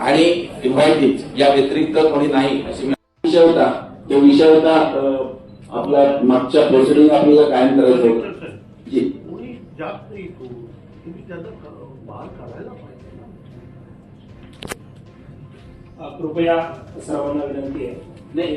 आणि इन्व्हायटीज या व्यतिरिक्त कोणी नाही अशी मी विषय होता. तो विषय होता आपला मागच्या प्रोसिडिंग आपल्याला कायम करायचं होतं. जी. कृपया सर्वांना विनंती आहे. नाही.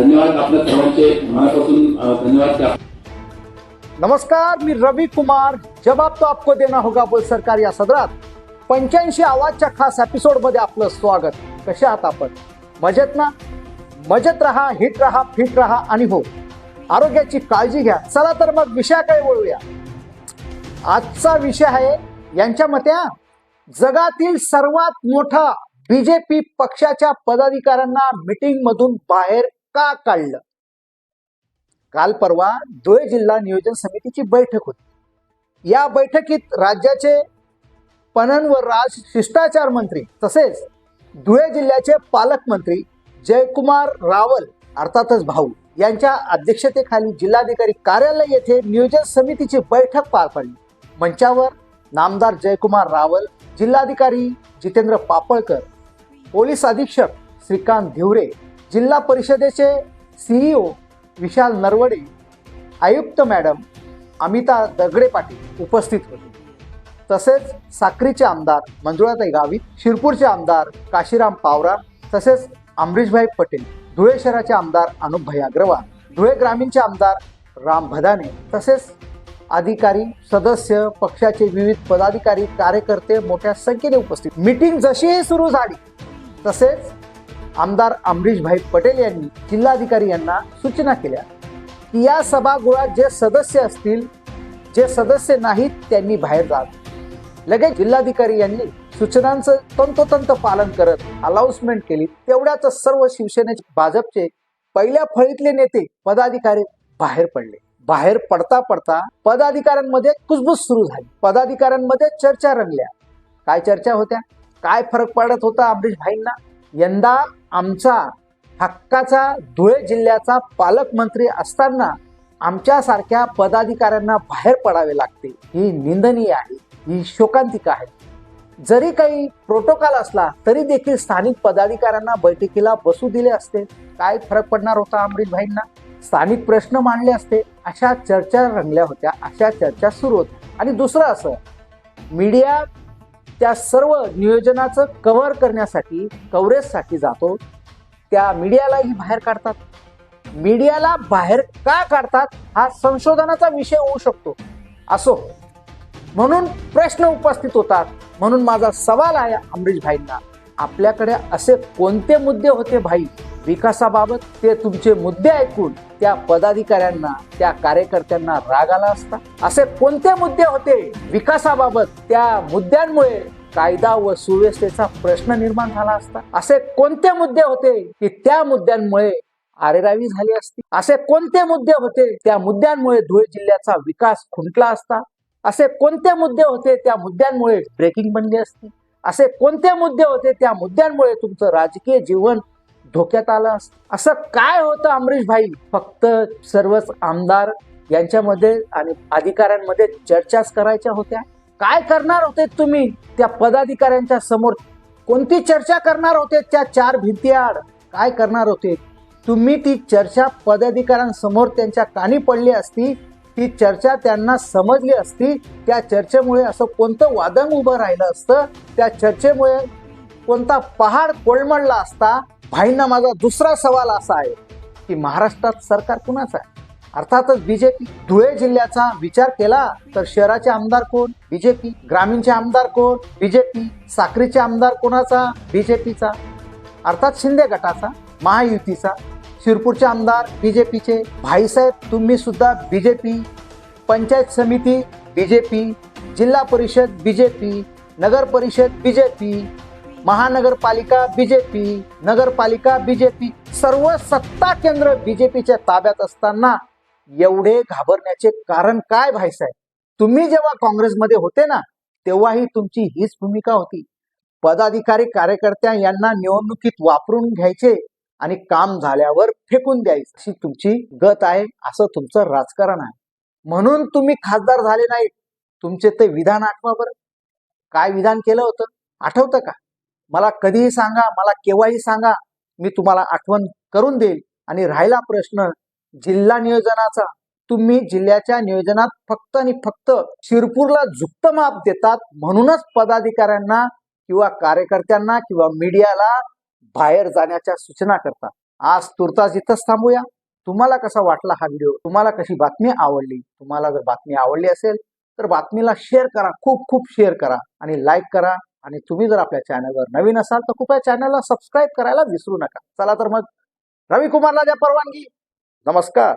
धन्यवाद आपल्या सर्वांचे मनापासून धन्यवाद नमस्कार मी रवी कुमार. जबाब तो आपको देना होगा बोल सरकार या सदरात. पंच्याऐंशी आवाजच्या खास एपिसोडमध्ये आपलं स्वागत. कसे आहात आपण? मजेत ना? मजेत राहा हिट राहा फिट राहा आणि हो. आरोग्याची काळजी घ्या. चला तर मग विषयाकडे वळूया. आजचा विषय आहे यांच्या मते जगातील सर्वात मोठा बीजेपी पक्षाच्या पदाधिकाऱ्यांना मीटिंग मधून बाहेर का काढलं काल परवा धुळे जिल्हा नियोजन समितीची बैठक होती. या बैठकीत राज्याचे पणन व राज शिष्टाचार मंत्री तसेच धुळे जिल्ह्याचे पालकमंत्री जयकुमार रावल अर्थातच भाऊ यांच्या अध्यक्षतेखाली जिल्हाधिकारी कार्यालय येथे नियोजन समितीची बैठक पार पडली. मंचावर नामदार जयकुमार रावल जिल्हाधिकारी जितेंद्र पापळकर पोलीस अधीक्षक श्रीकांत धिवरे जिल्हा परिषदेचे सीईओ विशाल नरवडे आयुक्त मॅडम अमिता दगडे पाटील उपस्थित होते. तसेच साक्रीचे आमदार मंजुळाताई गावित शिरपूरचे आमदार काशीराम पावरा तसेच अमरीशभाई पटेल धुळे शहराचे आमदार अनुपभाई अग्रवाल धुळे ग्रामीणचे आमदार राम भदाने तसेच अधिकारी सदस्य पक्षाचे विविध पदाधिकारी कार्यकर्ते मोठ्या संख्येने उपस्थित. मीटिंग जशीही सुरू झाली तसेच आमदार अमरीशभाई पटेल यांनी जिल्हाधिकारी यांना सूचना केल्या. की या सभागृहात जे सदस्य असतील जे सदस्य नाहीत त्यांनी बाहेर जावे. लगेच जिल्हाधिकारी यांनी सूचनांचं तंतोतंत पालन करत अनाउन्समेंट केली. तेवढ्याच सर्व शिवसेनेचे भाजपचे पहिल्या फळीतले नेते पदाधिकारी बाहेर पडले. बाहेर पडता पडता पदाधिकाऱ्यांमध्ये कुसबुस सुरू झाली. पदाधिकाऱ्यांमध्ये चर्चा रंगल्या. काय चर्चा होत्या? काय फरक पडत होता अमरीश भाईंना यंदा आमचा हक्काचा धुळे जिल्ह्याचा पालकमंत्री असताना आमच्यासारख्या पदाधिकाऱ्यांना बाहेर पडावे लागते. ही निंदनीय आहे. ही शोकांतिका आहे. जरी काही प्रोटोकॉल असला तरी देखील स्थानिक पदाधिकाऱ्यांना बैठकीला बसू दिले असते. काय फरक पडणार होता अमरीश भाईंना स्थानिक प्रश्न मांडले असते. अशा चर्चा रंगल्या होत्या. अशा चर्चा सुरू होत्या. आणि दुसरं असं मीडिया त्या सर्व नियोजनाचं कव्हर करण्यासाठी कव्हरेजसाठी जातो. त्या मीडियालाही बाहेर काढतात. मीडियाला बाहेर का काढतात? हा संशोधनाचा विषय होऊ शकतो. असो. म्हणून प्रश्न उपस्थित होतात. म्हणून माझा सवाल आहे अमरीश भाईंना आपल्याकडे असे कोणते मुद्दे होते भाई? विकासाबाबत ते तुमचे मुद्दे ऐकून त्या पदाधिकाऱ्यांना त्या कार्यकर्त्यांना राग आला असता? असे कोणते मुद्दे होते? विकासाबाबत त्या मुद्द्यांमुळे कायदा व सुव्यवस्थेचा प्रश्न निर्माण झाला असता? असे कोणते मुद्दे होते की त्या मुद्द्यांमुळे आरेरावी झाली असती? असे कोणते मुद्दे होते त्या मुद्द्यांमुळे धुळे जिल्ह्याचा विकास खुंटला असता? असे कोणते मुद्दे होते त्या मुद्द्यांमुळे ब्रेकिंग बनली असती? असे कोणते मुद्दे होते त्या मुद्द्यांमुळे तुमचं राजकीय जीवन धोक्यात आला असं काय होतं अमरीश भाई? फक्त सर्वच आमदार यांच्यामध्ये आणि अधिकाऱ्यांमध्ये चर्चाच करायच्या होत्या. काय करणार होते तुम्ही? त्या पदाधिकाऱ्यांच्या समोर कोणती चर्चा करणार होते? त्या चार भिंतीआड काय करणार होते? तुम्ही ती चर्चा पदाधिकाऱ्यांसमोर त्यांच्या कानी पडली असती ती चर्चा त्यांना समजली असती त्या चर्चेमुळे असं कोणतं वादन उभं राहिलं असतं? त्या चर्चेमुळे कोणता पहाड कोळमडला असता भाईंना माझा दुसरा सवाल असा आहे की महाराष्ट्रात सरकार कुणाचं आहे? अर्थातच बीजेपी धुळे जिल्ह्याचा विचार केला तर शहराचे आमदार कोण? बीजेपी ग्रामीणचे आमदार कोण? बीजेपी साक्रीचे आमदार कोणाचा? बीजेपीचा. अर्थात शिंदे गटाचा महायुतीचा. शिरपूरचे आमदार बीजेपीचे. भाईसाहेब तुम्ही सुद्धा बीजेपी. पंचायत समिती बीजेपी. जिल्हा परिषद बीजेपी. नगर परिषद बीजेपी. महानगरपालिका बीजेपी नगरपालिका बीजेपी सर्व सत्ता केंद्र बीजेपीच्या ताब्यात असताना एवढे घाबरण्याचे कारण काय भाईसाहेब तुम्ही जेव्हा काँग्रेसमध्ये होते ना तेव्हाही तुमची हीच भूमिका होती. पदाधिकारी कार्यकर्त्या यांना निवडणुकीत वापरून घ्यायचे आणि काम झाल्यावर फेकून द्यायचं. अशी तुमची गत आहे असं तुमचं राजकारण आहे. म्हणून तुम्ही खासदार झाले नाहीत. तुमचे ते विधान आठवा बरं. काय विधान केलं होतं? आठवतं का? मला कधीही सांगा मला केव्हाही सांगा मी तुम्हाला आठवण करून देईल. आणि राहिला प्रश्न जिल्हा नियोजनाचा. तुम्ही जिल्ह्याच्या नियोजनात फक्त आणि फक्त शिरपूरला झुक्त माप देतात म्हणूनच पदाधिकाऱ्यांना किंवा कार्यकर्त्यांना किंवा मीडियाला बाहेर जाण्याच्या सूचना करतात. आज तुर्तास इथंच थांबूया. तुम्हाला कसा वाटला हा व्हिडिओ? तुम्हाला कशी बातमी आवडली? तुम्हाला जर बातमी आवडली असेल तर बातमीला शेअर करा. खूप खूप शेअर करा. आणि लाईक करा. आणि तुम्ही जर आपल्या चॅनलवर नवीन असाल तर कृपया चॅनलला सबस्क्राईब करायला विसरू नका. चला तर मग. रवी कुमारला द्या परवानगी. नमस्कार.